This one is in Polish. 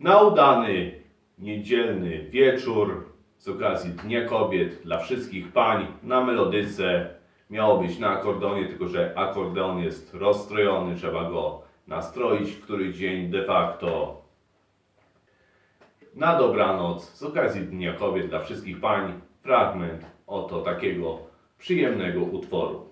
Na udany niedzielny wieczór z okazji Dnia Kobiet dla wszystkich pań na melodyce miało być na akordeonie, tylko że akordeon jest rozstrojony, trzeba go nastroić w któryś dzień de facto. Na dobranoc z okazji Dnia Kobiet dla wszystkich pań fragment oto takiego przyjemnego utworu.